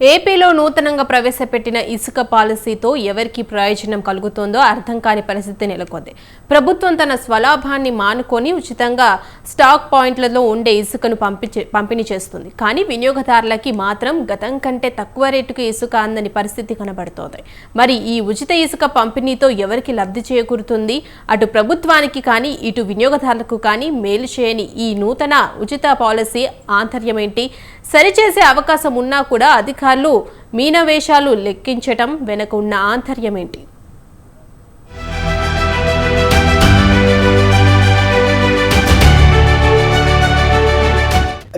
ఏపీలో నూతనంగా ప్రవేశపెట్టిన ఇసుక పాలసీతో ఎవరికి ప్రయోజనం కలుగుతోందో అర్థం కాని పరిస్థితి నెలకొంది. ప్రభుత్వం తన స్వలాభాన్ని మానుకొని ఉచితంగా స్టాక్ పాయింట్లలో ఉండే ఇసుకను పంపించే పంపిణీ చేస్తుంది. కానీ వినియోగదారులకి మాత్రం గతం కంటే తక్కువ రేటుకు ఇసుక అందని పరిస్థితి కనబడుతోంది. మరి ఈ ఉచిత ఇసుక పంపిణీతో ఎవరికి లబ్ధి చేకూరుతుంది? అటు ప్రభుత్వానికి కానీ ఇటు వినియోగదారులకు కానీ మేలు చేయని ఈ నూతన ఉచిత పాలసీ ఆంతర్యం ఏంటి? సరిచేసే అవకాశం ఉన్నా కూడా అధిక అధికారులు మీనవేషాలు లెక్కించటం వెనక ఉన్న ఆంతర్యం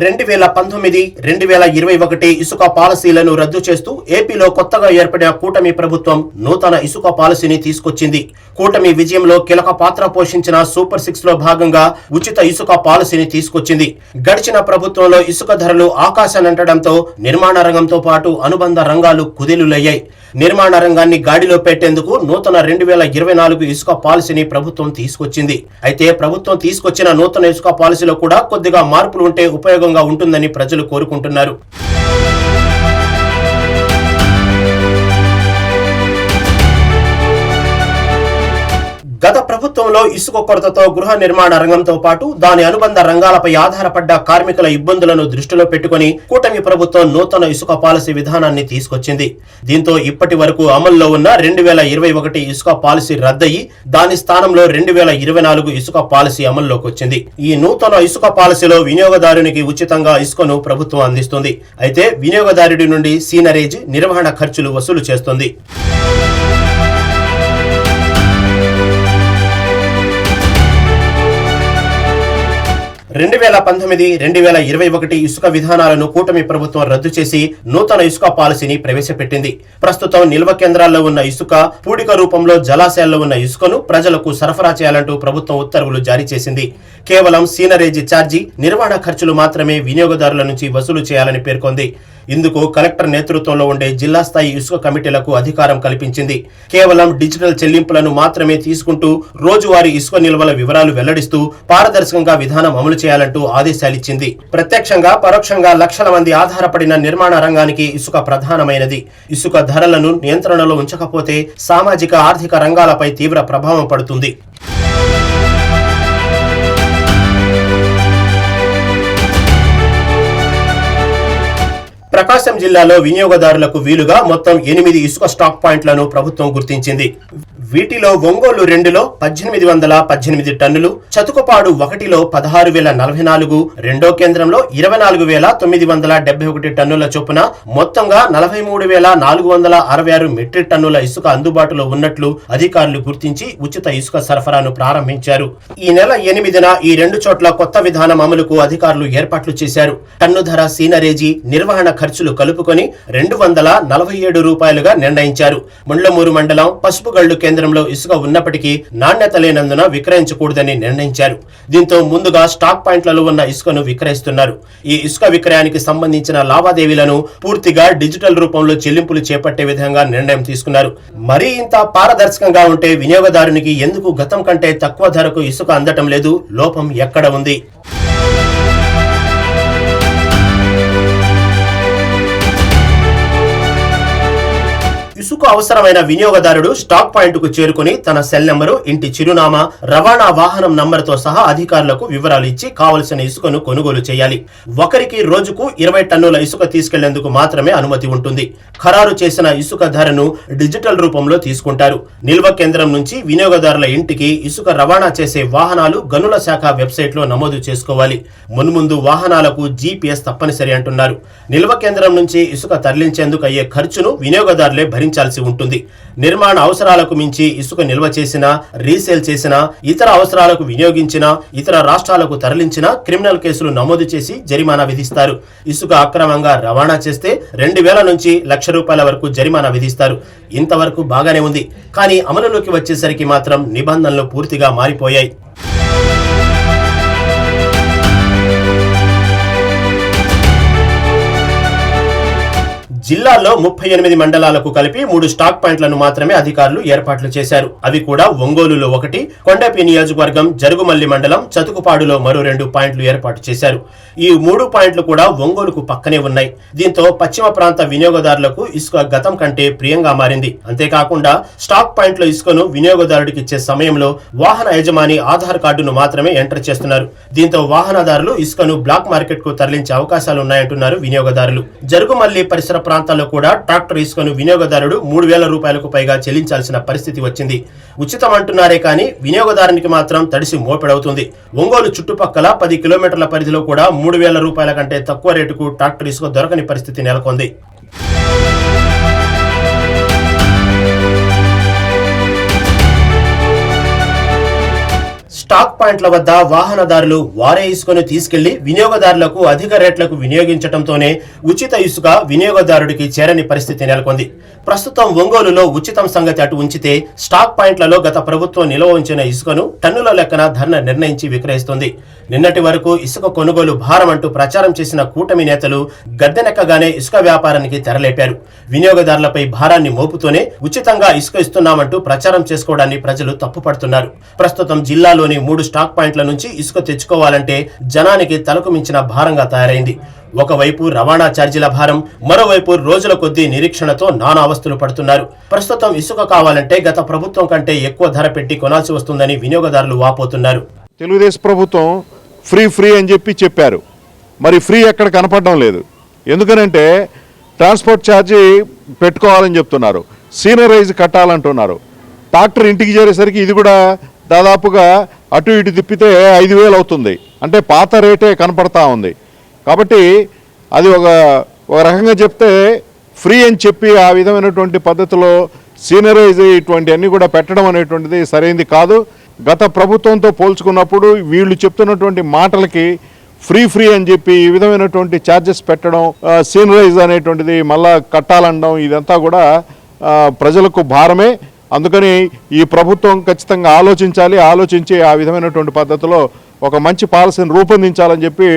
రెండు వేల పంతొమ్మిది రెండు వేల ఇరవై ఒకటి ఇసుక పాలసీలను రద్దు చేస్తూ ఏపీలో కొత్తగా ఏర్పడిన కూటమి ప్రభుత్వం నూతన ఇసుక పాలసీని తీసుకొచ్చింది. కూటమి విజయంలో కీలక పాత్ర పోషించిన సూపర్ సిక్స్లో భాగంగా ఉచిత ఇసుక పాలసీని తీసుకొచ్చింది. గడిచిన ప్రభుత్వంలో ఇసుక ధరలు ఆకాశానంటడంతో నిర్మాణ రంగంతో పాటు అనుబంధ రంగాలు కుదేలులయ్యాయి. నిర్మాణ రంగాన్ని గాడిలో పెట్టేందుకు నూతన రెండు వేల ఇరవై నాలుగు ఇసుక పాలసీని ప్రభుత్వం తీసుకొచ్చింది. అయితే ప్రభుత్వం తీసుకొచ్చిన నూతన ఇసుక పాలసీలో కూడా కొద్దిగా మార్పులు ఉంటే ఉపయోగంగా ఉంటుందని ప్రజలు కోరుకుంటున్నారు. ప్రభుత్వంలో ఇసుక కొరతతో గృహ నిర్మాణ రంగంతో పాటు దాని అనుబంధ రంగాలపై ఆధారపడ్డ కార్మికుల ఇబ్బందులను దృష్టిలో పెట్టుకుని కూటమి ప్రభుత్వం నూతన ఇసుక పాలసీ విధానాన్ని తీసుకొచ్చింది. దీంతో ఇప్పటి వరకు అమల్లో ఉన్న రెండు వేల ఇరవై ఒకటి ఇసుక పాలసీ రద్దయి దాని స్థానంలో రెండు వేల ఇరవై నాలుగు ఇసుక పాలసీ అమల్లోకి వచ్చింది. ఈ నూతన ఇసుక పాలసీలో వినియోగదారునికి ఉచితంగా ఇసుకను ప్రభుత్వం అందిస్తుంది. అయితే వినియోగదారుడి నుండి సీనరేజ్ నిర్వహణ ఖర్చులు వసూలు చేస్తుంది. రెండు వేల పంతొమ్మిది రెండు వేల ఇరవై ఒకటి ఇసుక విధానాలను కూటమి ప్రభుత్వం రద్దు చేసి నూతన ఇసుక పాలసీని ప్రవేశపెట్టింది. ప్రస్తుతం నిల్వ కేంద్రాల్లో ఉన్న ఇసుక పూడిక రూపంలో జలాశయాల్లో ఉన్న ఇసుకను ప్రజలకు సరఫరా చేయాలంటూ ప్రభుత్వం ఉత్తర్వులు జారీ చేసింది. కేవలం సీనరేజీ ఛార్జీ నిర్వహణ ఖర్చులు మాత్రమే వినియోగదారుల నుంచి వసూలు చేయాలని పేర్కొంది. ఇందుకు కలెక్టర్ నేతృత్వంలో ఉండే జిల్లా స్థాయి ఇసుక కమిటీలకు అధికారం కల్పించింది. కేవలం డిజిటల్ చెల్లింపులను మాత్రమే తీసుకుంటూ రోజువారీ ఇసుక నిల్వల వివరాలు వెల్లడిస్తూ పారదర్శకంగా విధానం అమలు చేయాలంటూ ఆదేశాలిచ్చింది. ప్రత్యక్షంగా పరోక్షంగా లక్షల మంది ఆధారపడిన నిర్మాణ రంగానికి ఇసుక ప్రధానమైనది. ఇసుక ధరలను నియంత్రణలో ఉంచకపోతే సామాజిక ఆర్థిక రంగాలపై తీవ్ర ప్రభావం పడుతుంది. ప్రకాశం జిల్లాలో వినియోగదారులకు వీలుగా మొత్తం ఎనిమిది ఇసుక స్టాక్ పాయింట్లను ప్రభుత్వం గుర్తించింది. వీటిలో ఒంగోలు రెండులో పద్దెనిమిది వందల పద్దెనిమిది టన్నులు చతుకుపాడు ఒకటిలో పదహారు వేల నలభై నాలుగు రెండో కేంద్రంలో ఇరవై నాలుగు వేల తొమ్మిది వందల డెబ్బై ఒకటి టన్నుల చొప్పున మొత్తంగా నలభై మూడు వేల నాలుగు వందల అరవై ఆరు మెట్రిక్ టన్నుల ఇసుక అందుబాటులో ఉన్నట్లు అధికారులు గుర్తించి ఉచిత ఇసుక సరఫరాను ప్రారంభించారు. ఈ నెల ఎనిమిదిన ఈ రెండు చోట్ల కొత్త విధానం అమలుకు అధికారులు ఏర్పాట్లు చేశారు. టన్ను ధర సీనరేజీ నిర్వహణ ఖర్చులు కలుపుకొని రెండు వందల నలభై ఏడు రూపాయలుగా నిర్ణయించారు. ముండ్లమూరు మండలం పసుపుగళ్ళు కేంద్రంలో ఇసుక ఉన్నప్పటికీ నాణ్యత లేనందున విక్రయించకూడదని నిర్ణయించారు. దీంతో ముందుగా స్టాక్ పాయింట్లలో ఉన్న ఇసుకను విక్రయిస్తున్నారు. ఈ ఇసుక విక్రయానికి సంబంధించిన లావాదేవీలను పూర్తిగా డిజిటల్ రూపంలో చెల్లింపులు చేపట్టే విధంగా నిర్ణయం తీసుకున్నారు. మరీ ఇంత పారదర్శకంగా ఉంటే వినియోగదారునికి ఎందుకు గతం కంటే తక్కువ ధరకు ఇసుక అందటం లేదు? లోపం ఎక్కడ ఉంది? ఇసుక అవసరమైన వినియోగదారుడు స్టాక్ పాయింట్కు చేరుకుని తన సెల్ నెంబరు ఇంటి చిరునామా రవాణా వాహనం నంబర్తో సహా అధికారులకు వివరాలు ఇచ్చి కావలసిన ఇసుకను కొనుగోలు చేయాలి. ఒకరికి రోజుకు ఇరవై టన్నుల ఇసుక తీసుకెళ్ళేందుకు మాత్రమే అనుమతి ఉంటుంది. ఖరారు చేసిన ఇసుక ధరను డిజిటల్ రూపంలో తీసుకుంటారు. నిల్వ కేంద్రం నుంచి వినియోగదారుల ఇంటికి ఇసుక రవాణా చేసే వాహనాలు గనుల శాఖ వెబ్సైట్లో నమోదు చేసుకోవాలి. మున్ముందు వాహనాలకు జీపీఎస్ తప్పనిసరి అంటున్నారు. నిల్వ కేంద్రం నుంచి ఇసుక తరలించేందుకు అయ్యే ఖర్చును వినియోగదారులే భరించాల్సి ఉంటుంది. నిర్మాణ అవసరాలకు మించి ఇసుక నిల్వ చేసినా రీసేల్ చేసినా ఇతర అవసరాలకు వినియోగించినా ఇతర రాష్ట్రాలకు తరలించినా క్రిమినల్ కేసులు నమోదు చేసి జరిమానా విధిస్తారు. ఇసుక అక్రమంగా రవాణా చేస్తే రెండు వేల నుంచి లక్ష రూపాయల వరకు జరిమానా విధిస్తారు. ఇంతవరకు బాగానే ఉంది. కానీ అమలులోకి వచ్చేసరికి మాత్రం నిబంధనలు పూర్తిగా మారిపోయాయి. జిల్లాలో ముప్పై ఎనిమిది మండలాలకు కలిపి మూడు స్టాక్ పాయింట్లను మాత్రమే అధికారులు ఏర్పాట్లు చేశారు. అవి కూడా ఒంగోలులో ఒకటి కొండపి నియోజకవర్గం జరుగుమల్లి మండలం చతుకుపాడులో మరో రెండు పాయింట్లు ఏర్పాటు చేశారు. ఈ మూడు పాయింట్లు కూడా ఒంగోలుకు పక్కనే ఉన్నాయి. దీంతో పశ్చిమ ప్రాంత వినియోగదారులకు ఇసుక గతం కంటే ప్రియంగా మారింది. అంతేకాకుండా స్టాక్ పాయింట్లో ఇసుకను వినియోగదారుడికి ఇచ్చే సమయంలో వాహన యజమాని ఆధార్ కార్డును మాత్రమే ఎంటర్ చేస్తున్నారు. దీంతో వాహనదారులు ఇసుకను బ్లాక్ మార్కెట్కు తరలించే అవకాశాలు ఉన్నాయంటున్నారు వినియోగదారులు. జరుగుమల్లి పరిసర ప్రాంతాల్లో కూడా ట్రాక్టర్ ఇసుకను వినియోగదారుడు మూడు వేల రూపాయలకు పైగా చెల్లించాల్సిన పరిస్థితి వచ్చింది. ఉచితం అంటున్నారే కానీ వినియోగదారునికి మాత్రం తడిసి మోపెడవుతుంది. ఒంగోలు చుట్టుపక్కల పది కిలోమీటర్ల పరిధిలో కూడా మూడు వేల రూపాయల కంటే తక్కువ రేటుకు ట్రాక్టర్ ఇసుక దొరకని పరిస్థితి నెలకొంది. స్టాక్ పాయింట్ల వద్ద వాహనదారులు వారే ఇసుకను తీసుకెళ్ళి వినియోగదారులకు అధిక రేట్లకు వినియోగించడంతోనే ఉచిత ఇసుక వినియోగదారుడికి చేరని పరిస్థితి నెలకొంది. ప్రస్తుతం ఒంగోలులో ఉచితం సంగతి అటు ఉంచితే స్టాక్ పాయింట్లలో గత ప్రభుత్వం నిల్వ ఉంచిన ఇసుకను టన్నుల లెక్కన ధరణ నిర్ణయించి విక్రయిస్తుంది. నిన్నటి వరకు ఇసుక కొనుగోలు భారం అంటూ ప్రచారం చేసిన కూటమి నేతలు గద్దెనెక్కగానే ఇసుక వ్యాపారానికి తెరలేపారు. వినియోగదారులపై భారాన్ని మోపుతూనే ఉచితంగా ఇసుక ఇస్తున్నామంటూ ప్రచారం చేసుకోవడాన్ని ప్రజలు తప్పుపడుతున్నారు. ప్రస్తుతం జిల్లాలోని మూడు స్టాక్ పాయింట్ల నుంచి ఇసుక తెచ్చుకోవాలంటే జనానికి తలకు మించిన భారంగా తయారైంది. ఒకవైపు రవాణా ఛార్జీల భారం మరోవైపు రోజుల కొద్దీ నిరీక్షణతో నానా అవస్థలు పడుతున్నారు. ప్రస్తుతం ఇసుక కావాలంటే గత ప్రభుత్వం కంటే ఎక్కువ ధర పెట్టి కొనాల్సి వస్తుందని వినియోగదారులు వాపోతున్నారు. తెలుగుదేశం ప్రభుత్వం ఫ్రీ ఫ్రీ అని చెప్పి చెప్పారు. మరి ఫ్రీ ఎక్కడ కనపడడం లేదు. ఎందుకనంటే ట్రాన్స్పోర్ట్ ఛార్జీ పెట్టుకోవాలని చెప్తున్నారు. సీనరైజ్ కట్టాలంటున్నారు. ట్రాక్టర్ ఇంటికి చేరేసరికి ఇది కూడా దాదాపుగా అటు ఇటు తిప్పితే ఐదు వేలు అవుతుంది. అంటే పాత రేటే కనపడతా ఉంది. కాబట్టి అది ఒక ఒక రకంగా చెప్తే ఫ్రీ అని చెప్పి ఆ విధమైనటువంటి పద్ధతిలో సీనరైజ్ ఇటువంటి అన్నీ కూడా పెట్టడం అనేటువంటిది సరైనది కాదు. గత ప్రభుత్వంతో పోల్చుకున్నప్పుడు వీళ్ళు చెప్తున్నటువంటి మాటలకి ఫ్రీ ఫ్రీ అని చెప్పి ఈ విధమైనటువంటి ఛార్జెస్ పెట్టడం సీనరైజ్ అనేటువంటిది మళ్ళా కట్టాలనడం ఇదంతా కూడా ప్రజలకు భారమే. అందుకని ఈ ప్రభుత్వం ఖచ్చితంగా ఆలోచించాలి ఆలోచించి ఆ విధమైనటువంటి పద్ధతిలో ఒక మంచి పాలసీని రూపొందించాలని చెప్పి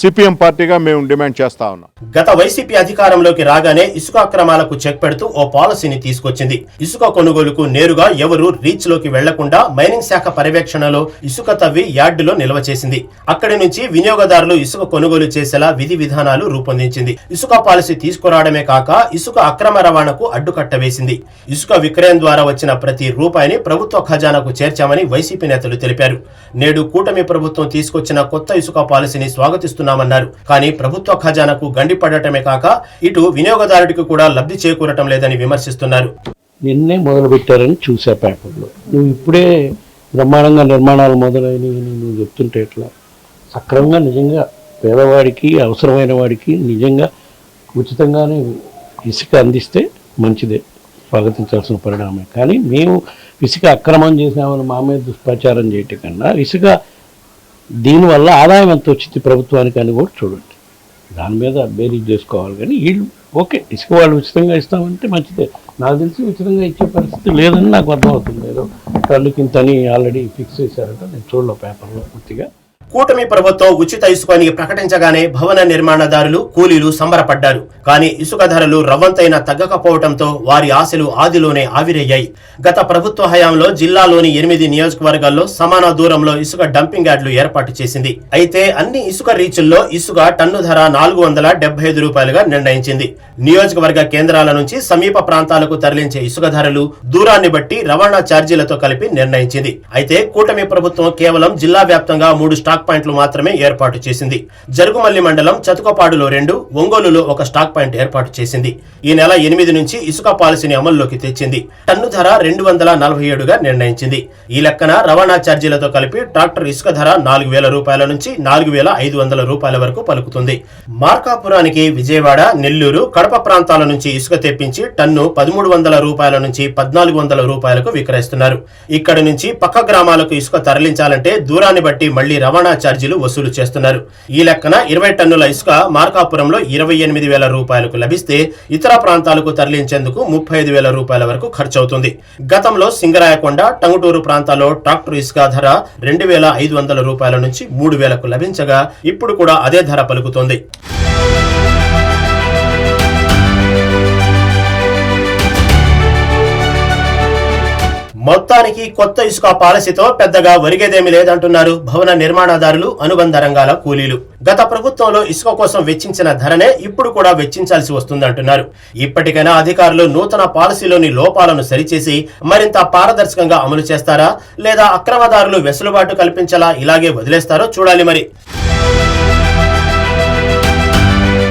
సిపిఎం పార్టీగా మేము డిమాండ్ చేస్తా ఉన్నాం. గత వైసీపీ అధికారంలోకి రాగానే ఇసుక అక్రమాలకు చెక్ పెడుతూ ఓ పాలసీని తీసుకొచ్చింది. ఇసుక కొనుగోలుకు నేరుగా ఎవరు రీచ్లోకి వెళ్ళకుండా మైనింగ్ శాఖ పర్యవేక్షణలో ఇసుక తవ్వి యార్డులో నిల్వ చేసింది. అక్కడి నుంచి వినియోగదారులు ఇసుక కొనుగోలు చేసేలా విధి విధానాలు రూపొందించింది. ఇసుక పాలసీ తీసుకురావడమే కాక ఇసుక అక్రమ రవాణాకు అడ్డుకట్ట వేసింది. ఇసుక విక్రయం ద్వారా వచ్చిన ప్రతి రూపాయిని ప్రభుత్వ ఖజానాకు చేర్చామని వైసీపీ నేతలు తెలిపారు. నేడు కూటమి ప్రభుత్వం తీసుకొచ్చిన కొత్త ఇసుక పాలసీని చేస్తున్నామన్నారు. కానీ ప్రభుత్వ ఖజానాకు గండిపడటమే కాక ఇటు వినియోగదారుడికి కూడా లబ్ధి చేకూరటం లేదని విమర్శిస్తున్నారు. నిన్నే మొదలు పెట్టారని చూసా పేపర్లో. నువ్వు ఇప్పుడే బ్రహ్మాండంగా నిర్మాణాలు మొదలైనవి నువ్వు చెప్తుంటే ఎట్లా? సక్రమంగా నిజంగా పేదవాడికి అవసరమైన వాడికి నిజంగా ఉచితంగానే ఇసుక అందిస్తే మంచిదే స్వాగతించాల్సిన పరిణామం. కానీ మేము ఇసుక అక్రమం చేసినామని మా మీద దుష్ప్రచారం చేయటం కన్నా ఇసుక దీనివల్ల ఆదాయం ఎంత వచ్చింది ప్రభుత్వానికి అని కూడా చూడండి. దాని మీద బేరీజ్ చేసుకోవాలి కానీ వీళ్ళు ఓకే ఇసుక వాళ్ళు ఉచితంగా ఇస్తామంటే మంచిదే. నాకు తెలిసి ఉచితంగా ఇచ్చే పరిస్థితి లేదని నాకు అర్థమవుతుంది. ఏదో టన్నుకింతని ఆల్రెడీ ఫిక్స్ చేశారంట. నేను చూడలే పేపర్లో పూర్తిగా. కూటమి ప్రభుత్వం ఉచిత ఇసుకని ప్రకటించగానే భవన నిర్మాణదారులు కూలీలు సంబరపడ్డారు. కానీ ఇసుక ధరలు రవ్వంతైనా తగ్గకపోవడంతో వారి ఆశలు ఆదిలోనే ఆవిరయ్యాయి. గత ప్రభుత్వ హయాంలో జిల్లాలోని ఎనిమిది నియోజకవర్గాల్లో సమాన దూరంలో ఇసుక డంపింగ్ యార్డులు ఏర్పాటు చేసింది. అయితే అన్ని ఇసుక రీచుల్లో ఇసుక టన్ను ధర నాలుగు వందల డెబ్బై ఐదు రూపాయలుగా నిర్ణయించింది. నియోజకవర్గ కేంద్రాల నుంచి సమీప ప్రాంతాలకు తరలించే ఇసుక ధరలు దూరాన్ని బట్టి రవాణా ఛార్జీలతో కలిపి నిర్ణయించింది. అయితే కూటమి ప్రభుత్వం కేవలం జిల్లా వ్యాప్తంగా మూడు స్టాక్ పాయింట్లు మాత్రమే ఏర్పాటు చేసింది. జరుగుమల్లి మండలం చతుకపాడులో రెండు ఒంగోలులో ఒక స్టాక్ పాయింట్ ఏర్పాటు చేసింది. ఈ నెల ఎనిమిది నుంచి ఇసుక పాలసీని అమల్లోకి తెచ్చింది. టన్ను ధర రెండు వందల నలభై ఏడుగా నిర్ణయించింది. ఈ లెక్కన రవాణా ఛార్జీలతో కలిపి ట్రాక్టర్ ఇసుక ధర నాలుగు వేల రూపాయల నుంచి నాలుగు వేల ఐదు వందల రూపాయల వరకు పలుకుతుంది. మార్కాపురానికి విజయవాడ నెల్లూరు కడప ప్రాంతాల నుంచి ఇసుక తెప్పించి టన్ను పదమూడు వందల రూపాయల నుంచి పద్నాలుగు వందల రూపాయలకు విక్రయిస్తున్నారు. ఇక్కడి నుంచి పక్క గ్రామాలకు ఇసుక తరలించాలంటే దూరాన్ని బట్టి మళ్ళీ రవాణా రవాణా ఛార్జీలు వసూలు చేస్తున్నారు. ఈ లెక్కన ఇరవై టన్నుల ఇసుక మార్కాపురంలో ఇరవై ఎనిమిది వేల రూపాయలకు లభిస్తే ఇతర ప్రాంతాలకు తరలించేందుకు ముప్పై ఐదు వేల రూపాయల వరకు ఖర్చవుతుంది. గతంలో సింగరాయకొండ టంగుటూరు ప్రాంతాల్లో ట్రాక్టర్ ఇసుక ధర రెండు వేల ఐదు వందల రూపాయల నుంచి మూడు వేలకు లభించగా ఇప్పుడు కూడా అదే ధర పలుకుతోంది. మొత్తానికి కొత్త ఇసుక పాలసీతో పెద్దగా ఒరిగేదేమీ లేదంటున్నారు భవన నిర్మాణదారులు అనుబంధ రంగాల కూలీలు. గత ప్రభుత్వంలో ఇసుక కోసం వెచ్చించిన ధరనే ఇప్పుడు కూడా వెచ్చించాల్సి వస్తుందంటున్నారు. ఇప్పటికైనా అధికారులు నూతన పాలసీలోని లోపాలను సరిచేసి మరింత పారదర్శకంగా అమలు చేస్తారా లేదా అక్రమదారులు వెసులుబాటు కల్పించేలా ఇలాగే వదిలేస్తారో చూడాలి మరి.